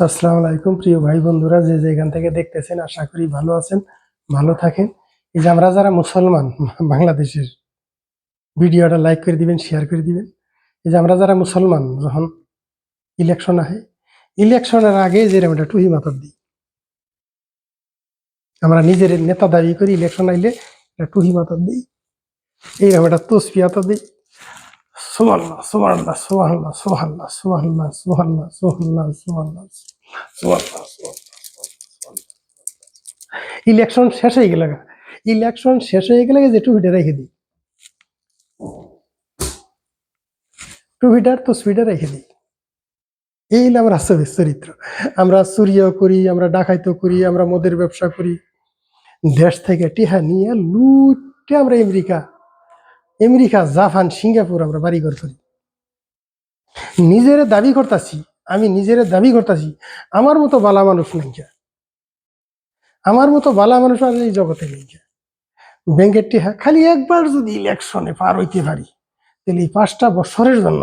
আসসালামু আলাইকুম, প্রিয় ভাই বন্ধুরা, যে যেখান থেকে দেখতেছেন, আশা করি ভালো আছেন, ভালো থাকেন। এই যে আমরা যারা মুসলমান, বাংলাদেশের, ভিডিওটা লাইক করে দিবেন শেয়ার করে দিবেন। এই যে আমরা যারা মুসলমান, যখন ইলেকশন আহে ইলেকশনের আগে যেরকম একটা টুহি মাথার দিই। আমরা নিজের নেতা দাবি করি ইলেকশন আইলে একটা টুহি মাথার দিই। এইরকম একটা তসপি হাতা দিই। সুবহানাল্লাহ সুবহানাল্লাহ সুবহানাল্লাহ সুবহানাল্লাহ সুবহানাল্লাহ সুবহানাল্লাহ সুবহানাল্লাহ সুবহানাল্লাহ সুবহানাল্লাহ। ইলেকশন শেষ হয়ে গেলে ইলেকশন শেষ হয়ে গেলে যে টুপিটা রেখে দিই। টুপিটার তো সুইটা রেখে দিই। এই হলো আমার আসবে চরিত্র। আমরা চুরিও করি, আমরা ডাকাইতো করি, আমরা মদের ব্যবসা করি। দেশ থেকে টিহা নিয়ে লুটে আমরা আমেরিকা আমেরিকা, জাপান, সিঙ্গাপুর আমরা বাড়িঘর করি নিজের দাবি করতাছি, আমি নিজের দাবি করতাছি, আমার মতো বালা মানুষ নাই। আমার মতো বালা মানুষ আর এই জগতে নেই। ব্যাংকের টিহা, খালি একবার যদি ইলেকশনে পার হইতে পারি, তাহলে এই পাঁচটা বছরের জন্য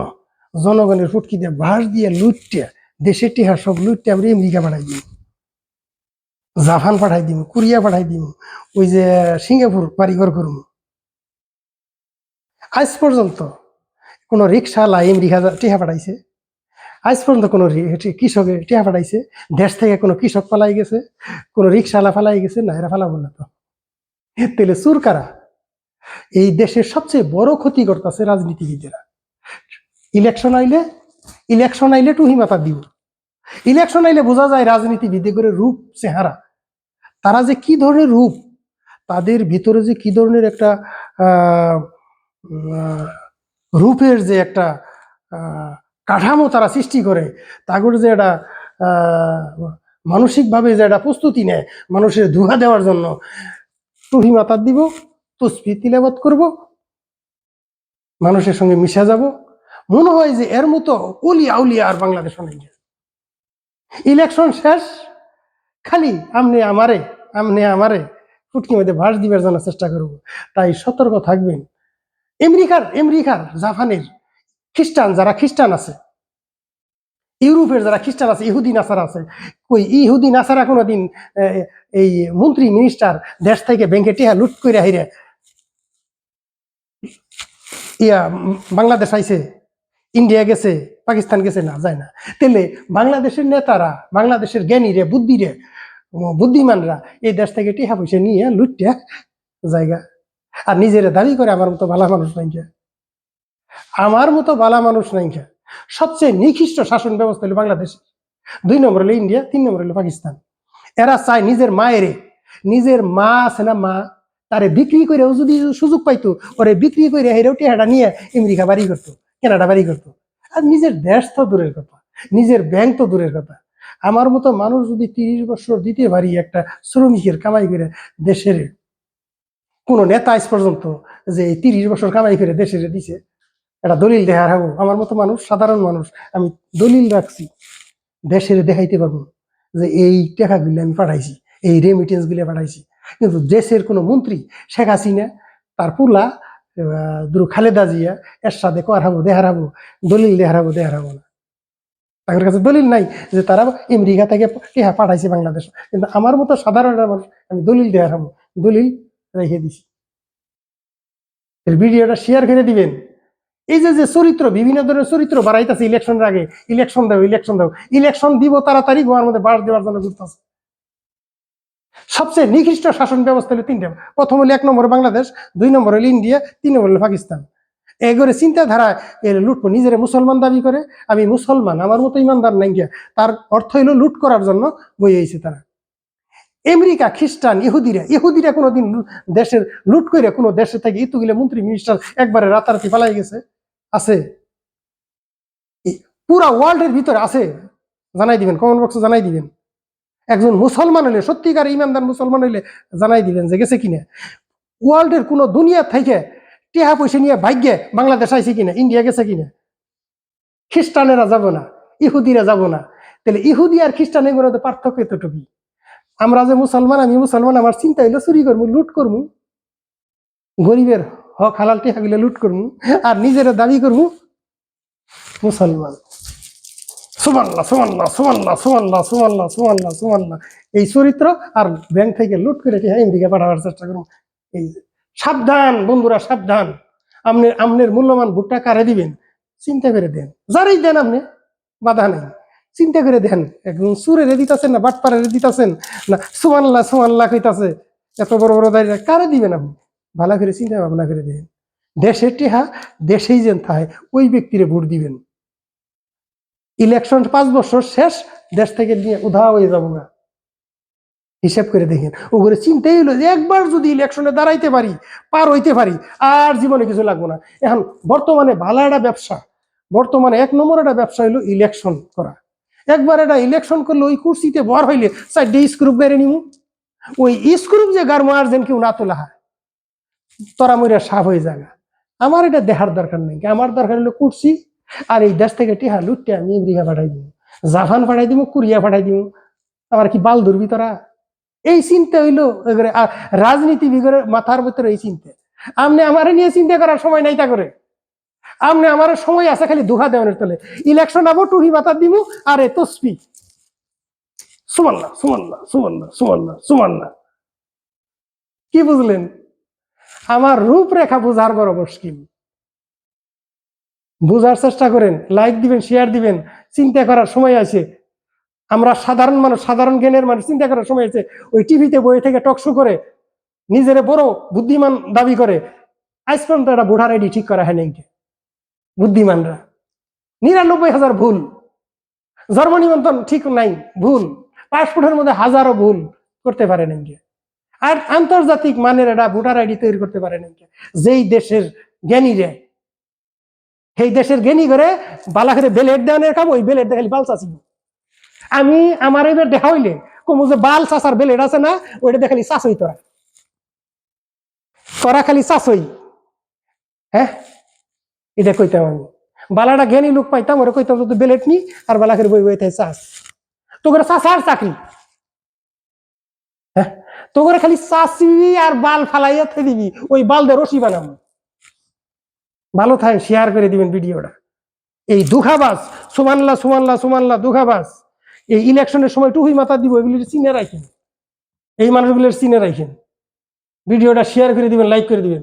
জনগণের ফুটকি দিয়ে বাঁশ দিয়ে লুটতে দেশের টিহা সব লুটতে আমরা আমেরিকা পাঠাই দিই জাপান পাঠাই দিম, কোরিয়া পাঠাই দিম, ওই যে সিঙ্গাপুর বাড়িঘর করুম আজ পর্যন্ত কোনো রিক্সাওয়ালা আমেরিকা টিহা পাঠাইছে। আজ পর্যন্ত কোনো কৃষকে টিহা পাঠাইছে। দেশ থেকে কোনো কৃষক পালাই গেছে কোনো রিক্সাওয়ালা ফালাই গেছে না এরা ফালাবো না তো। তেলে চুর কারা? এই দেশের সবচেয়ে বড় ক্ষতি করতেছে রাজনীতিবিদেরা। ইলেকশন আইলে ইলেকশন আইলে টুহি মাথা দিব ইলেকশন আইলে বোঝা যায় রাজনীতিবিদে করে রূপ চেহারা। তারা যে কি ধরনের রূপ তাদের ভিতরে যে কি ধরনের একটা আহ, রূপের যে একটা কাঠামো তারা সৃষ্টি করে তাগর যে একটা মানসিকভাবে যে একটা প্রস্তুতি নেয়, মানুষের ধোঁয়া দেওয়ার জন্য। টুহি মাতার দিব তসবি তিলাবাত করব, মানুষের সঙ্গে মিশা যাব। মনে হয় যে এর মতো অলি আউলিয়া আর বাংলাদেশ অনেক ইলেকশন শেষ, খালি আমনে আমারে আমনে আমারে ফুটকি মধ্যে ভাস দিবার জন্য চেষ্টা করব। তাই সতর্ক থাকবেন। আমেরিকার আমেরিকার জাপানের খ্রিস্টান যারা খ্রিস্টান আছে ইউরোপের যারা খ্রিস্টান আছে ইহুদি নাসারা আছে ওই ইহুদি নাসারা কোনোদিন আহ, এই মন্ত্রী মিনিস্টার দেশ থেকে ব্যাংকে টিহা লুট করে হাইরে ইয়া বাংলাদেশ আইছে ইন্ডিয়া গেছে পাকিস্তান গেছে না যায় না। তাহলে বাংলাদেশের নেতারা বাংলাদেশের জ্ঞানীরে বুদ্ধিরে বুদ্ধিমানরা এই দেশ থেকে টিহা পয়সা নিয়ে লুটটা জায়গা আর নিজের দাবি করে আমার মতো ভালা মানুষ নাই আমার মতো ভালা মানুষ নাই সবচেয়ে নিকৃষ্ট শাসন ব্যবস্থা হলো বাংলাদেশ। দুই নম্বর হলো ইন্ডিয়া, তিন নম্বর হলো পাকিস্তান। এরা চায় নিজের মায়েরে, নিজের মা আছে না মা, তারে বিক্রি করেও যদি সুযোগ পাইতো, ওরে বিক্রি করে হেরেও টেহাটা নিয়ে আমেরিকা বাড়ি করতো, কেনাডা বাড়ি করতো। আর নিজের দেশ তো দূরের কথা, নিজের ব্যাংক তো দূরের কথা। আমার মতো মানুষ যদি তিরিশ বছর দিতে পারি একটা শ্রমিকের কামাই করে দেশের কোনো নেতা আজ পর্যন্ত যে এই তিরিশ বছর কামাই করে দেশের দিছে একটা দলিল দেখার হব আমার মতো মানুষ, সাধারণ মানুষ, আমি দলিল রাখছি দেশের দেখাইতে পারব যে এই টাকাগুলো আমি পাঠাইছি, এই রেমিটেন্সগুলো পাঠাইছি। কিন্তু দেশের কোনো মন্ত্রী, শেখ হাসিনা, তার পুলা দুরু খালেদা জিয়া, এর সাথে কর হাবো দেহার হাবো দলিল দেহার হাবো দেহার হাবো না। তাদের কাছে দলিল নাই যে তারা আমেরিকা থেকে টেহা পাঠাইছে বাংলাদেশ। কিন্তু আমার মতো সাধারণ মানুষ, আমি দলিল দেহার হাবো দলিল রেখে দিছি এর ভিডিওটা শেয়ার করে দিবেন। এই যে যে চরিত্র, বিভিন্ন ধরনের চরিত্র বাড়াইতেছে ইলেকশনের আগে ইলেকশন দাও ইলেকশন দাও ইলেকশন দিব তাড়াতাড়ি, গোয়ার মধ্যে বাস দেওয়ার জন্য ঘুরতেছে। সবচেয়ে নিকৃষ্ট শাসন ব্যবস্থা হলো তিনটা। প্রথম হলো এক নম্বর বাংলাদেশ, দুই নম্বর হলো ইন্ডিয়া, তিন নম্বর হলো পাকিস্তান। এগোরে চিন্তাধারা এর লুট নিজেরা মুসলমান দাবি করে, আমি মুসলমান, আমার মতো ইমানদার নাই গিয়া। তার অর্থ হইল লুট করার জন্য বই হয়েছে তারা। আমেরিকা খ্রিস্টান ইহুদিরা ইহুদিরা কোনোদিন দেশের লুট করে কোনো দেশে থেকে ইতুগুলো মন্ত্রী মিনিস্টার একবারে রাতারাতি পালাই গেছে। আছে। পুরা ওয়ার্ল্ডের ভিতরে আছে। জানাই দিবেন কমেন্ট বক্সে জানাই দিবেন। একজন মুসলমান হলে সত্যিকার ইমানদার মুসলমান হইলে জানাই দিবেন যে গেছে কিনা। ওয়ার্ল্ডের কোনো দুনিয়া থেকে টেহা পয়সা নিয়ে ভাগ্যে বাংলাদেশ আইছে কিনা ইন্ডিয়া গেছে কিনা। খ্রিস্টানেরা যাব না, ইহুদিরা যাব না। তাহলে ইহুদি আর খ্রিস্টানের মধ্যে পার্থক্য এতটুকুই। আমরা যে মুসলমান, আমি মুসলমান, আমার চিন্তা হইল চুরি করব লুট করব গরিবের হক, হালাল টেহাগুলো লুট করব আর নিজেরা দাবি করব মুসলমান। সুমান্লা সুমান্লা সুমান্লা সুমান্লা সুমান্লা সুমান্লা সুমান্লা এই চরিত্র আর ব্যাংক থেকে লুট করে আমেরিকা পাঠাবার চেষ্টা করুন। এই। সাবধান বন্ধুরা, সাবধান। আপনি আমনের মূল্যবান ভুট্টা কারে দিবেন? চিন্তা করে দেন। যারাই দেন আপনি, বাধা নেই। চিন্তা করে দেন একদম সুরে রে দিতেছেন না বাটপারে রে দিতেছেন না? সুমান্লা সুমান্লা কইতাছে, এত বড় বড় দাঁড়িয়ে কারে দিবেন আপনি? ভালো করে চিন্তা ভাবনা করে দেন দেশের টিহা, দেশেই যেন থাকে, ওই ব্যক্তিরে ভোট দিবেন। ইলেকশন পাঁচ বছর শেষ, দেশ থেকে নিয়ে উধা হয়ে যাব না হিসাব করে দেখেন, ওগুলো চিন্তাই হলো যে একবার যদি ইলেকশনে দাঁড়াইতে পারি, পার হইতে পারি, আর জীবনে কিছু লাগবো না। এখন বর্তমানে ভালো একটা ব্যবসা, বর্তমানে এক নম্বর একটা ব্যবসা হইল ইলেকশন করা। একবার এটা ইলেকশন করলে ওই কুর্সিতে বর হইলে চারটে স্ক্রুপ বেড়ে নিমু। ওই স্ক্রুপ যে গার মার যেন কেউ না তোলা হয়, তোরা মরিয়া সাফ হয়ে যাগা। আমার এটা দেখার দরকার নেই, আমার দরকার হলো কুর্সি, আর এই দেশ থেকে টিহা লুটতে আমি আমেরিকা পাঠাই দিব জাপান পাঠাই দিব কোরিয়া পাঠাই দিব আমার কি বাল ধরবি তোরা এই চিন্তা হইল এগুলো আর রাজনীতি বিগড়ে মাথার ভিতরে এই চিন্তা। আপনি আমারে নিয়ে চিন্তা করার সময় নাই তা করে। আপনি আমার সময় আছে, খালি দুহা দেওয়ানের তলে ইলেকশন আবো টুহি মাথা দিব আর এ তসপি সুমান্না সুমান্না সুমান্না সুমান্না সুমান্না কি বুঝলেন? আমার রূপরেখা বোঝার বড় মুশকিল। বোঝার চেষ্টা করেন লাইক দিবেন শেয়ার দিবেন, চিন্তা করার সময় আছে। আমরা সাধারণ মানুষ, সাধারণ জ্ঞানের মানুষ, চিন্তা করার সময় আছে। ওই টিভিতে বই থেকে টকশো করে, নিজের বড় বুদ্ধিমান দাবি করে, আজ পর্যন্ত একটা ভোটার আইডি ঠিক করা হয় নাই বুদ্ধিমানরা। নিরানব্বই হাজার ভুল। জন্ম নিবন্ধন ঠিক নাই, ভুল। পাসপোর্টের মধ্যে হাজারো ভুল করতে পারে নাই আর আন্তর্জাতিক মানের একটা ভোটার আইডি তৈরি করতে পারে নাই যেই দেশের জ্ঞানী জ্ঞানীরা, সেই দেশের জ্ঞানী করে বালা করে বেলেট দেওয়ানের কাম ওই বেলেট দেখালি বাল চাষি আমি, আমার এবার দেখা হইলে কমু যে বাল চাষার বেলেট আছে না, ওইটা দেখালি চাষই তোরা। তোরা খালি চাষই হ্যাঁ? এটা কইতাম আমি। বালাটা জ্ঞানী লোক পাইতাম, ওরা কইতাম তো বেলেট নি? আর বালা করে বই বই তাই চাষ তো করে চাষার চাকরি। হ্যাঁ? তো করে খালি চাষি আর বাল ফালাইয়া থে দিবি, ওই বাল দিয়ে রশি বানাবো। ভালো থাকে শেয়ার করে দিবেন ভিডিওটা। এই দুখাবাস সুমানলা সুমানলা সুমানলা দুখাবাস এই ইলেকশনের সময় টুহি মাথা দিব এগুলি চিনে রাখেন। এই মানুষগুলোর চিনে রাখেন। ভিডিওটা শেয়ার করে দিবেন লাইক করে দিবেন।